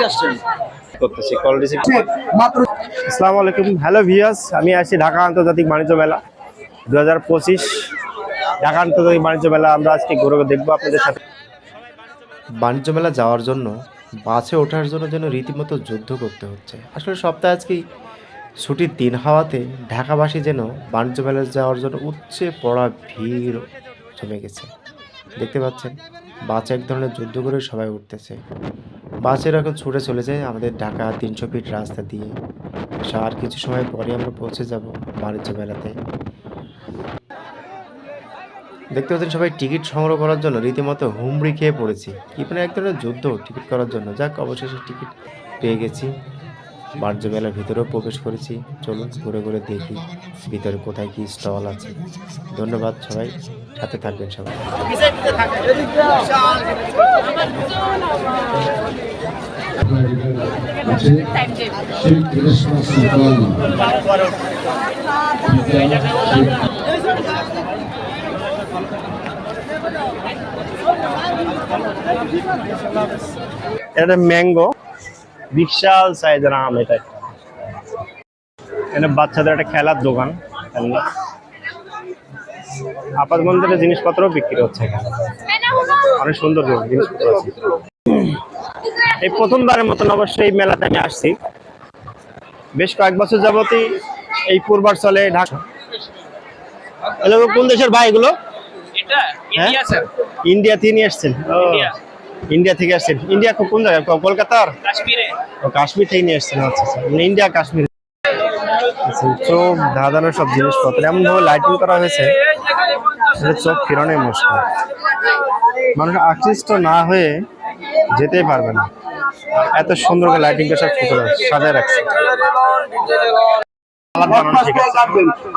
থেকে আসছেন? করতেছি কল রিসিভ মাত্র আসসালামু আলাইকুম। হ্যালো ভিয়াস আমি আসছি ঢাকা আন্তর্জাতিক বাণিজ্য মেলা। দু হাজার পঁচিশ ঢাকা আন্তর্জাতিক বাণিজ্য মেলা আমরা আজকে ঘুরে দেখব আপনাদের সাথে। বাণিজ্য মেলা যাওয়ার জন্য বাসে ওঠার জন্য যেন রীতিমতো যুদ্ধ করতে হচ্ছে। আসলে সপ্তাহে আজকেই ছুটির দিন হওয়াতে ঢাকাবাসী যেন বাণিজ্য মেলায় যাওয়ার জন্য উচ্চে পড়া ভিড় জমে গেছে। দেখতে পাচ্ছেন বাসে এক ধরনের যুদ্ধ করে সবাই উঠতেছে। বাসের এখন ছুটে চলে যায় আমাদের ঢাকা তিনশো ফিট রাস্তা দিয়ে। আর কিছু সময় পরে আমরা পৌঁছে যাব বাণিজ্য মেলাতে। দেখতে পাচ্ছেন সবাই টিকিট সংগ্রহ করার জন্য রীতিমতো হুমড়ি খেয়ে পড়েছি। কি মানে এক ধরনের যুদ্ধ টিকিট করার জন্য। যাক, অবশেষে টিকিট পেয়ে গেছি। বাণিজ্য ভিতরেও প্রবেশ করেছি। চলুন ঘুরে ঘুরে দেখি ভিতরে কোথায় কি স্টল আছে। ধন্যবাদ সবাই, সাথে থাকবেন সবাই। এটা ম্যাঙ্গো। বিশাল সাইজের আম এটা। এটা বাচ্চাদের একটা খেলার দোকান। খেলনা আপাত মন্দিরের জিনিসপত্র বিক্রি হচ্ছে অনেক সুন্দর জিনিসপত্র আছে। এই প্রথমবারের মতন অবশ্যই এই মেলাতে আমি আসছি। বেশ কয়েক বছর যাবতই এই পূর্বাঞ্চলে ঢাকা। কোন দেশের ভাই এগুলো? এটা ইন্ডিয়া থেকে নিয়ে আসছেন ও, ইন্ডিয়া। থেকে আসছেন। ইন্ডিয়া কোন কোন জায়গায়? কলকাতার? কাশ্মীরে। ও কাশ্মীর থেকে নিয়ে আসছেন আচ্ছা আচ্ছা। মানে ইন্ডিয়া কাশ্মীর। আচ্ছা, চোখ ধাঁধানোর সব জিনিসপত্র। এমন ভাবে লাইটিং করা হয়েছে চোখ ফিরানোই মুশকিল। মানুষ আকৃষ্ট না হয়ে যেতেই পারবে না। এত সুন্দর করে লাইটিংটা সব সাজায় রাখছে।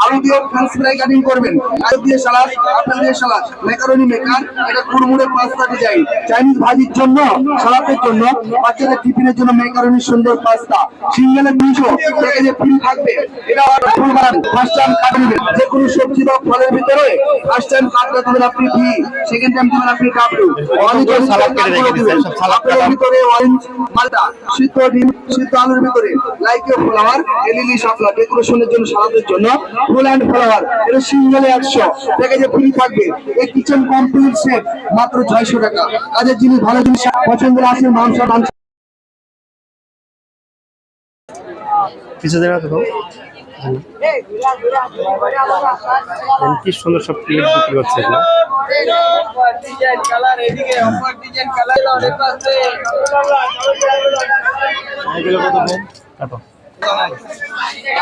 আলু দিয়ে ফ্রেঞ্চ ফ্রাই কাটিং করবেন। আলু দিয়ে সালাদ আপেল দিয়ে সালাদ। ম্যাকারনি মেকার এটা কুড়মুড়ে পাস্তা ডিজাইন চাইনিজ ভাজির জন্য সালাদের জন্য বাচ্চাদের টিফিনের জন্য ম্যাকারনি সুন্দর পাস্তা সিঙ্গেলে দুইশো প্যাকেজে ফ্রি থাকবে। এটা ফুল বানান। ফার্স্ট টাইম কাট নেবেন? যে কোনো সবজি বা ফলের ভিতরে ফার্স্ট টাইম কাটলে দেবেন আপনি সেকেন্ড টাইম দেবেন আপনি সালাদ কেটে ভিতরে। অরেঞ্জ মালটা সিদ্ধ ডিম সিদ্ধ আলুর ভিতরে। লাইকে ফ্লাওয়ার এলিলি শাপলা ডেকোরেশনের জন্য সালাদের জন্য ফুল অ্যান্ড ফ্লাওয়ার এটা সিঙ্গেলে একশো। প্যাকেজে ফ্রি থাকবে। এই কিচেন কমপ্লিট সেট মাত্র ছয়শো টাকা। কাজের জিনিস ভালো জিনিস পছন্দ আছে মাংস মাংস তো? কি সুন্দর সব ক্লিপ বিক্রি হচ্ছে এগুলো।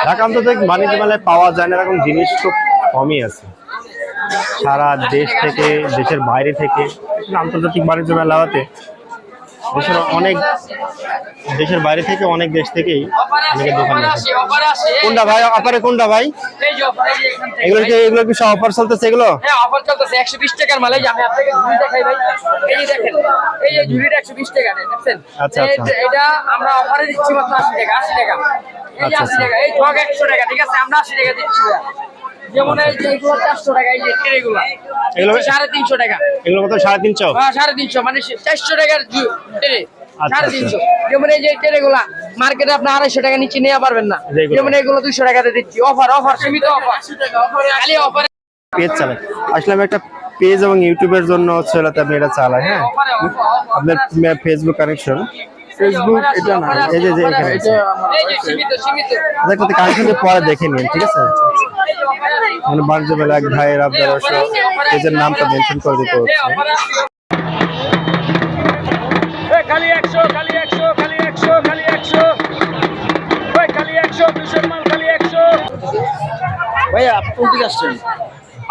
ঢাকা আন্তর্জাতিক বাণিজ্য মেলায় পাওয়া যায় না এরকম জিনিস খুব কমই আছে। সারা দেশ থেকে দেশের বাইরে থেকে আন্তর্জাতিক বাণিজ্য মেলা হতে দেশের অনেক দেশের বাইরে থেকে অনেক দেশ থেকেই অনেকে দোকান কোনটা ভাই? অফারে কোনটা ভাই? এগুলো কি এগুলো কি সব অফার চলতেছে এগুলো? হ্যাঁ অফার চলতেছে। একশো বিশ টাকার মাল আমি আপনাকে ঝুড়ি দেখাই ভাই। এই যে দেখেন এই যে ঝুড়িটা একশো বিশ টাকা দেখছেন? আচ্ছা, আচ্ছা। এটা আমরা অফারে দিচ্ছি মাত্র আশি টাকা আশি টাকা। এই আচ্ছা, আশি টাকা এই ঠক একশো টাকা ঠিক আছে? আমরা আশি টাকা দিচ্ছি যেমন এই চারশো টাকা এই যে ট্রেগুলো এগুলো- এগুলো সাড়ে তিনশো টাকা। এগুলো কত সাড়ে তিনশো? হ্যাঁ সাড়ে তিনশো মানে চারশো টাকার জু- ট্রে আচ্ছা, সাড়ে আচ্ছা। তিনশো। যেমন এই যে ট্রে গুলা মার্কেটে আপনি আড়াইশো টাকা নিচে নিয়ে পারবেন না? যেমন এগুলো দুইশো টাকাতে দিচ্ছি। অফার অফার সীমিত অফার। খালি অফার পেজ আসলে আমি একটা পেজ এবং ইউটিউবের জন্য হচ্ছে আপনি এটা চালাই হ্যাঁ? আপনার ফেসবুক কানেকশন ফেসবুক এটা না এই যে যে এখানে আছে। এই যে সীমিত সীমিত। দেখো তো কানেকশন পরে দেখে নিন ঠিক আছে। মানে বাণিজ্য মেলা এক ভাইয়ের আপনার অবশ্য পেজের নামটা মেনশন করে দিতে এই হচ্ছে। offer আছে। খালি একশো খালি একশো খালি একশো খালি একশো। খালি একশো মাল খালি একশো। ভাই আপনি কোন থেকে আসছেন?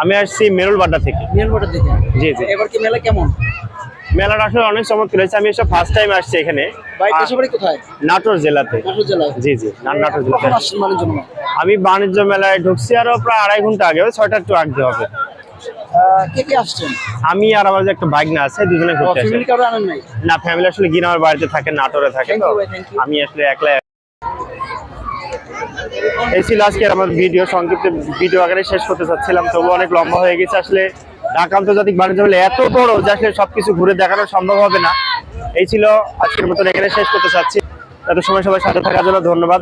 আমি আসছি মেরুল বাড্ডা থেকে। মিয়ানমার থেকে। জি জি। এবার কি মেলা কেমন? মেলাটা আসলে অনেক চমৎকার হয়েছে। আমি এসব ফার্স্ট টাইম আসছি এখানে। কোথায়? নাটোর জেলাতে। জি জি নাটোর জেলাতে। আমি বাণিজ্য মেলায় ঢুকছি আরও প্রায় আড়াই ঘণ্টা আগে ছয়টা একটু আগে হবে। আমি আর আমার একটা বাইক না আছে দুজনে ঘুরতে না ফ্যামিলি আসলে গিনামের বাড়িতে থাকে নাটোরে থাকে তো. আমি আসলে একলা এই ছিল আজকে আমার ভিডিও। সংক্ষিপ্ত ভিডিও আকারে শেষ করতে চাচ্ছিলাম তবু অনেক লম্বা হয়ে গেছে আসলে। ঢাকা আন্তর্জাতিক বাণিজ্য মেলা এত বড় যে আসলে সবকিছু ঘুরে দেখানো সম্ভব হবে না। এই ছিল আজকের মতন এখানে শেষ করতে চাচ্ছি। এত সময় সবাই সাথে থাকার জন্য ধন্যবাদ।